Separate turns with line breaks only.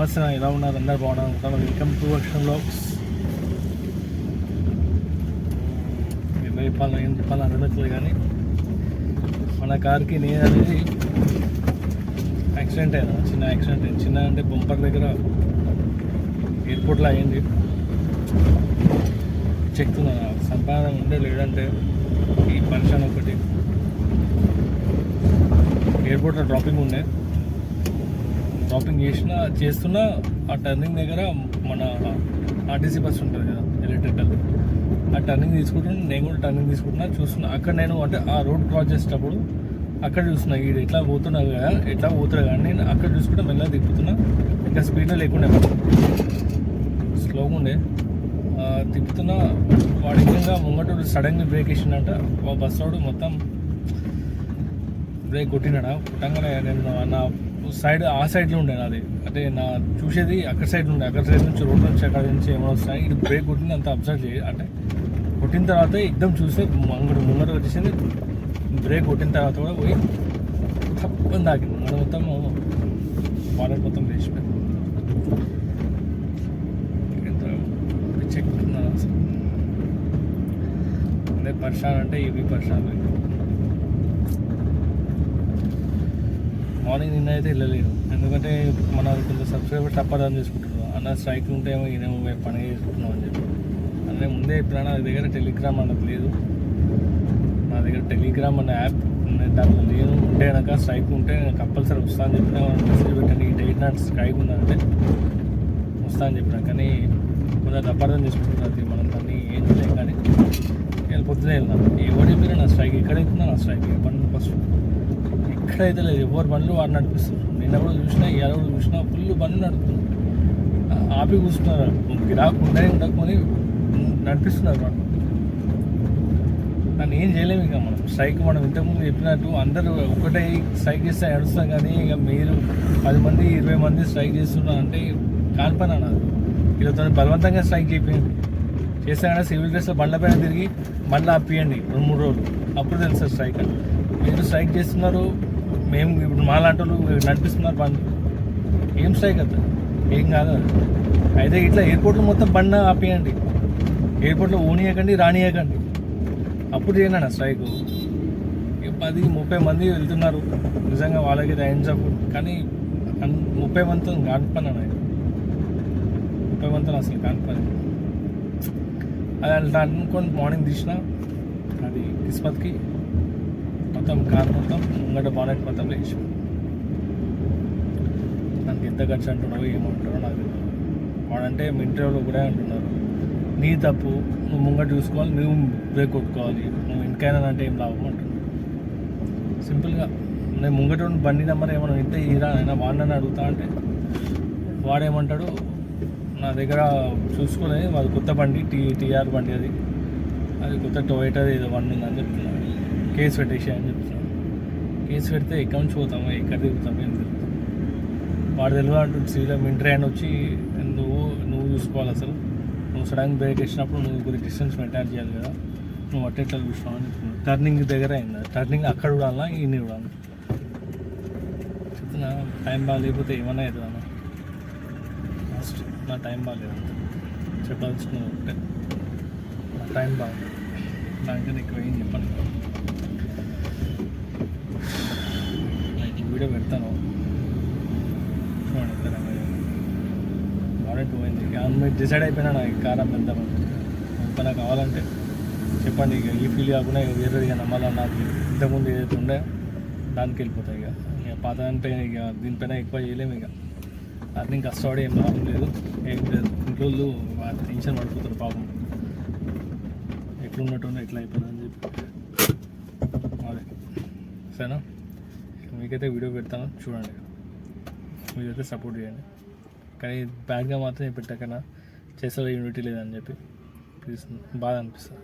నమస్తే ఎలా ఉన్నారు? అందరు బాగున్నారు? అనుకుంటాను వెల్కమ్ టు వర్షన్ బ్లాగ్స్ ఎలా చెప్పాలి ఏం చెప్పాలి అర్థమవుతుంది కానీ మన కార్కి నేను అనేది యాక్సిడెంట్ అయినా చిన్న యాక్సిడెంట్ అయింది చిన్న అంటే బొంపర్ దగ్గర ఎయిర్పోర్ట్లో అయింది చెప్తున్నా సంపాదన ఉండే లేదంటే ఈ పర్షన్ ఒకటి. ఎయిర్పోర్ట్లో డ్రాపింగ్ ఉండే. డ్రాపింగ్ చేసిన చేస్తున్నా ఆ టర్నింగ్ దగ్గర మన ఆర్టీసీ బస్ ఉంటుంది కదా ఎలక్ట్రికల్. ఆ టర్నింగ్ తీసుకుంటున్నాను నేను కూడా టర్నింగ్ తీసుకుంటున్నా చూస్తున్నా. అక్కడ నేను అంటే ఆ రోడ్ క్రాస్ చేసేటప్పుడు అక్కడ చూస్తున్నా వీడు ఎట్లా పోతున్నా కదా ఎట్లా పోతున్నా కానీ నేను అక్కడ చూసుకుంటే మెల్లగా తిప్పుతున్నా. ఇంకా స్పీడ్లో లేకుండా స్లోగా ఉండే. తిప్పుతున్న తిప్పుతున్నా. వాడి ఇంకా ముంగట సడన్గా బ్రేక్ వేసిండంట. ఆ బస్ వాడు మొత్తం బ్రేక్ కొట్టినాడా కొట్టంగానే నేను నా సైడ్ ఆ సైడ్లో ఉండే నాది. అంటే నా చూసేది అక్కడ సైడ్ ఉండే. అక్కడ సైడ్ నుంచి రోడ్ నుంచి అక్కడ నుంచి ఏమైనా వస్తాయి ఇది బ్రేక్ కొట్టింది అంత అబ్జర్వ్ చేయ. అంటే కొట్టిన తర్వాత ఎగ్దం చూస్తే అంగడు ముంగట వచ్చేసింది. బ్రేక్ కొట్టిన తర్వాత కూడా పోయి తప్పని తాకింది. మన మొత్తం వాలెట్ మొత్తం వేసిపోయింది. ఎంత చెక్ అసలు. అదే పర్షాన్ అంటే ఇవి పర్షాన్ మార్నింగ్ నిన్న అయితే వెళ్ళలేదు ఎందుకంటే మన కొంచెం సబ్స్క్రైబర్ తప్పదని చేసుకుంటున్నారు. అన్న స్ట్రైక్ ఉంటే ఏమో ఈయనేమో మేము పని చేసుకుంటున్నాం అని చెప్పి. అంటే ముందే ఎప్పుడైనా నా దగ్గర టెలిగ్రామ్ అన్నది లేదు. నా దగ్గర టెలిగ్రామ్ అన్న యాప్ దాంట్లో లేదు. ఉంటే కనుక స్ట్రైక్ ఉంటే నేను కంపల్సరీ వస్తా అని చెప్పిన మెసేజ్ పెట్టండి. ఈ డేట్ నాట్ స్ట్రైక్ ఉందంటే వస్తా అని చెప్పిన. కానీ కొంచెం అపార్థం చేసుకుంటున్నారు మనం దాన్ని ఏం చేయలేం. కానీ నేను పొద్దునే వెళ్దాం ఎవరి మీరు నా స్ట్రైక్ ఎక్కడ నా స్ట్రైక్ ఎప్పటి ఫస్ట్ ఎక్కడైతే లేదు. ఎవరు బండ్లు వాడు నడిపిస్తున్నారు నిన్న కూడా చూసినా ఇవాళ కూడా చూసినా ఫుల్ బండ్లు నడుపుతున్నారు. ఆపి కూర్చున్నారు. గిరాకు ఉండని ఉండకపోని నడిపిస్తున్నారు వాళ్ళు. నన్ను ఏం చేయలేము ఇక మనం. స్ట్రైక్ మనం ఇంతకుముందు చెప్పినట్టు అందరూ ఒకటే స్ట్రైక్ చేస్తే నడుస్తాం కానీ ఇక మీరు పది మంది ఇరవై మంది స్ట్రైక్ చేస్తున్నారు అంటే కాని పని అన్నారు వీళ్ళతో బలవంతంగా స్ట్రైక్ చేయండి చేస్తే సివిల్ డ్రెస్లో బండ్ల పైన తిరిగి మళ్ళీ ఆపియండి. రెండు మూడు రోజులు. అప్పుడు తెలుస్తుంది స్ట్రైక్ అని. మీరు స్ట్రైక్ చేస్తున్నారు మేము ఇప్పుడు మాలాంటి వాళ్ళు నడిపిస్తున్నారు బండ్లు ఏం స్ట్రైక్ అవుతుంది ఏం కాదు. అయితే ఇట్లా ఎయిర్పోర్ట్లో మొత్తం బండి ఆపేయండి. ఎయిర్పోర్ట్లో ఓనియకండి రానియకండి. అప్పుడు చేయండి స్ట్రైక్. పది ముప్పై మంది వెళ్తున్నారు. నిజంగా వాళ్ళకి రైన్స్ కానీ ముప్పై మందితో కానిపని ముప్పై మందితో అసలు కానిపని అది అట్లా అనుకోండి మార్నింగ్ తీసిన. అది కిస్మత్కి మొత్తం కార్ మొత్తం ముంగట బానెట్ మొత్తం లేచి. దానికి ఎంత ఖర్చు అంటున్నావు ఏమంటారో నాకు వాడంటే మీ ఇంటర్వ్యూలో కూడా అంటున్నారు. నీ తప్పు నువ్వు ముంగట చూసుకోవాలి నువ్వు బ్రేక్ కొట్టుకోవాలి. నువ్వు ఇంకైనా అంటే ఏం లాభం అంటున్నావు? సింపుల్గా నేను ముంగట ఉన్న బండి నెంబర్ ఏమన్నా ఇంతే ఈరా అయినా వాడినని అడుగుతా అంటే వాడేమంటాడు నా దగ్గర చూసుకోలేదు వాడు కొత్త బండి టీ టీఆర్ బండి అది. అది కొత్త టొయోటా ఏదో బండి ఉందని చెప్తున్నాడు. కేసు పెట్టేసి అని చెప్తున్నాను కేసు పెడితే ఎక్కడి నుంచి పోతాము ఎక్కడ తిరుగుతాం ఏం తిరుగుతాం వాడు తెలియదు అంటుంది శ్రీరామ్ ఇంటర్ అని వచ్చి నువ్వు నువ్వు చూసుకోవాలి అసలు. నువ్వు సడన్గా బ్రేక్ వేసినప్పుడు నువ్వు కొద్ది డిస్టెన్స్ మెయింటైన్ చేయాలి కదా. నువ్వు అట్ట ఎట్లా చూసినావు అని చెప్తున్నావు టర్నింగ్ దగ్గర అయింది టర్నింగ్ అక్కడ చూడాలా ఈయన కూడా చెప్తున్నా టైం బాగాలేకపోతే ఏమన్నా అవుతుంది అన్న? నా టైం బాగాలేదు చెప్పాల్సిన ఒకటే. నా టైం బాగాలేదు దానికన్నా ఎక్కువ ఏం చెప్పాను నేను వీడియో పెడతాను. చూడండి ఎంత వాడెట్ పోయింది. ఇక మీరు డిసైడ్ అయిపోయినా నాకు కారం వెళ్దామని ఇంకా నాకు కావాలంటే చెప్పండి ఇక ఈ ఫీల్ కాకుండా ఇక వేరే ఇక నమ్మాలని నాకు ఇంతకుముందు ఏదైతే ఉండే దానికి వెళ్ళిపోతాయి ఇక. ఇక పాత దానిపైన ఇక దీనిపైన ఎక్కువ చేయలేము ఇక. అర్నింగ్ కష్టపడి ఏం లాభం లేదు ఏం లేదు. ఇంట్లో వాళ్ళు టెన్షన్ పడిపోతారు పాపం. ఎట్లున్నట్టు ఎట్లా అయిపోతుందని చెప్పి. అదే. సరేనా? మీకైతే వీడియో పెడతాను చూడండి. మీరైతే సపోర్ట్ చేయండి. కానీ బ్యాడ్గా మాత్రం పెట్టకన్నా చేసే యూనిటీ లేదని చెప్పి. ప్లీజ్ బాధ అనిపిస్తుంది.